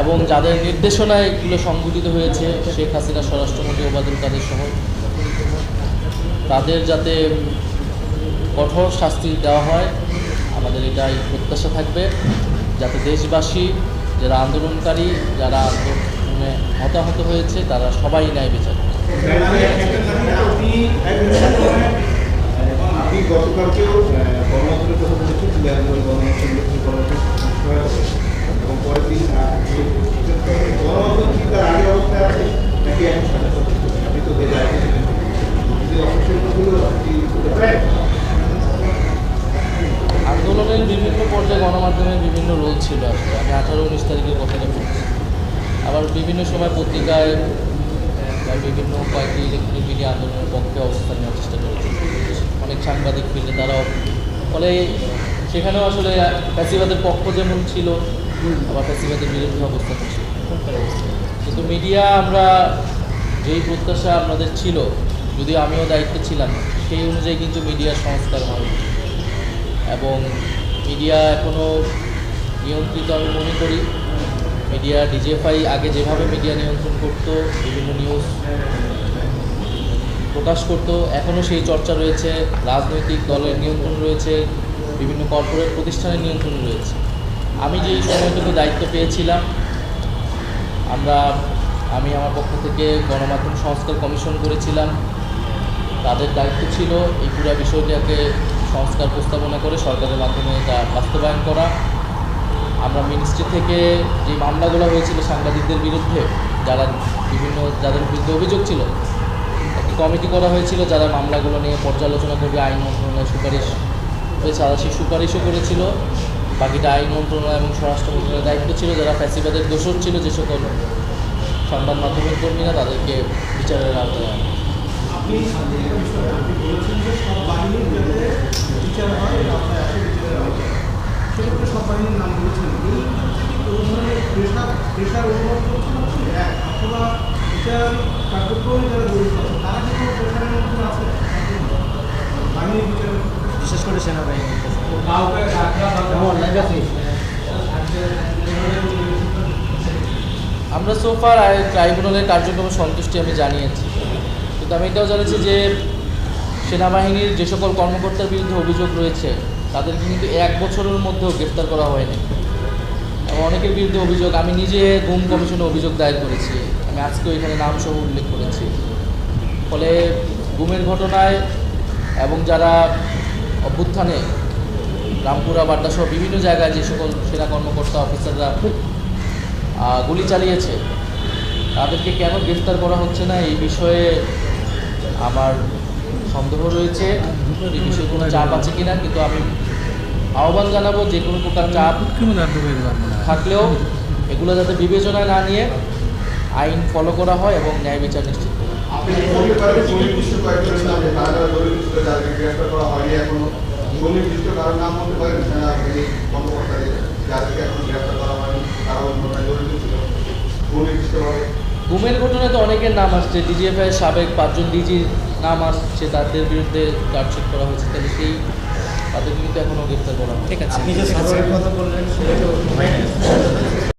এবং যাদের নির্দেশনায় এগুলো সংঘটিত হয়েছে, শেখ হাসিনা স্বরাষ্ট্রমন্ত্রী ওবায়দুল কাদের সহ, তাদের যাতে কঠোর শাস্তি দেওয়া হয়, আমাদের এটাই প্রত্যাশা থাকবে। যাতে দেশবাসী, যারা আন্দোলনকারী, যারা আন্দোলনে হতাহত হয়েছে, তারা সবাই ন্যায় বিচার পর্যায়ে গণমাধ্যমের বিভিন্ন রোল ছিল আসলে আমি আঠারো উনিশ তারিখের কথাটা বলছি। আবার বিভিন্ন সময় পত্রিকায় বা বিভিন্ন কয়েকটি ইলেকট্রনিক মিডিয়া আন্দোলনের পক্ষে অবস্থান নেওয়ার চেষ্টা করেছে। অনেক সাংবাদিক ফিল্ডে তারাও ফলে সেখানেও আসলে ফ্যাসিবাদের পক্ষ যেমন ছিল, আবার ফ্যাসিবাদের বিরুদ্ধে অবস্থান ছিল। কিন্তু মিডিয়া আমরা যেই প্রত্যাশা আপনাদের ছিল, যদিও আমিও দায়িত্বে ছিলাম, সেই অনুযায়ী কিন্তু মিডিয়ার সংস্কার হয়। এবং মিডিয়া এখনও নিয়ন্ত্রিত আমি মনে করি। মিডিয়া ডিজিএফআই আগে যেভাবে মিডিয়া নিয়ন্ত্রণ করত, বিভিন্ন নিউজ প্রকাশ করত এখনও সেই চর্চা রয়েছে। রাজনৈতিক দলের নিয়ন্ত্রণ রয়েছে, বিভিন্ন কর্পোরেট প্রতিষ্ঠানের নিয়ন্ত্রণ রয়েছে। আমি যে সময়টুকু দায়িত্ব পেয়েছিলাম, আমরা, আমি আমার পক্ষ থেকে গণমাধ্যম সংস্কার কমিশন করেছিলাম। তাদের দায়িত্ব ছিল এই পুরো বিষয়টাকে সংস্কার প্রস্তাবনা করে সরকারের মাধ্যমে তা বাস্তবায়ন করা আমরা মিনিস্ট্রি থেকে যে মামলাগুলো হয়েছিল সাংবাদিকদের বিরুদ্ধে, যারা বিভিন্ন, যাদের বিরুদ্ধে অভিযোগ ছিল, একটি কমিটি করা হয়েছিল, যারা মামলাগুলো নিয়ে পর্যালোচনা করবে, আইন মন্ত্রণালয়ের সুপারিশ হয়েছে তারা সেই সুপারিশও করেছিল বাকিটা আইন মন্ত্রণালয় এবং স্বরাষ্ট্র মন্ত্রণালয়ের দায়িত্ব ছিল, যারা ফ্যাসিবাদের দোষর ছিল যে সকল সংবাদ মাধ্যমের কর্মীরা, তাদেরকে বিচারের আওতায় আনা। হয় আওতায় সেক্ষেত্রে নাম বলেছেন এই ধরনের প্রেশার অনুভব করছেন এক অথবা কার্যক্রমে যারা জড়িত আছে তারা কি কোনো প্রেশারের মধ্যে আছে বিশেষ করে সেনাবাহিনী। আমরা সোফার ট্রাইব্যুনালের কার্যক্রমে সন্তুষ্টি আমি জানিয়েছি। কিন্তু আমি এটাও জানিয়েছি যে সেনাবাহিনীর যে সকল কর্মকর্তার বিরুদ্ধে অভিযোগ রয়েছে, তাদেরকে কিন্তু এক বছরের মধ্যেও গ্রেপ্তার করা হয়নি। এবং অনেকের বিরুদ্ধে অভিযোগ, আমি নিজে গুম কমিশনে অভিযোগ দায়ের করেছি। আমি আজকেও এখানে নাম সহ উল্লেখ করেছি। ফলে গুমের ঘটনায় এবং যারা অভ্যুত্থানে রামপুরা বাড্ডা সহ বিভিন্ন জায়গায় যে সকল সেনা কর্মকর্তা, অফিসাররা গুলি চালিয়েছে, তাদেরকে কেন গ্রেফতার করা হচ্ছে না? এই বিষয়ে আমার সন্দেহ রয়েছে এই বিষয়ে কোনো চাপ আছে কিনা কিন্তু আমি আহ্বান জানাব যে কোনো প্রকার চাপ থাকলেও এগুলো যাতে বিবেচনায় না নিয়ে আইন ফলো করা হয় এবং ন্যায় বিচার নিশ্চিত করা গুমের ঘটনায় তো অনেকের নাম আসছে। ডিজিএফআই সাবেক পাঁচজন ডিজির নাম আসছে তাদের বিরুদ্ধে চার্জশিট করা হয়েছে তাহলে সেই তাদেরকে কিন্তু এখনও গ্রেফতার করা হয় ঠিক আছে। আপনি যে কথা বললেন সেটা তো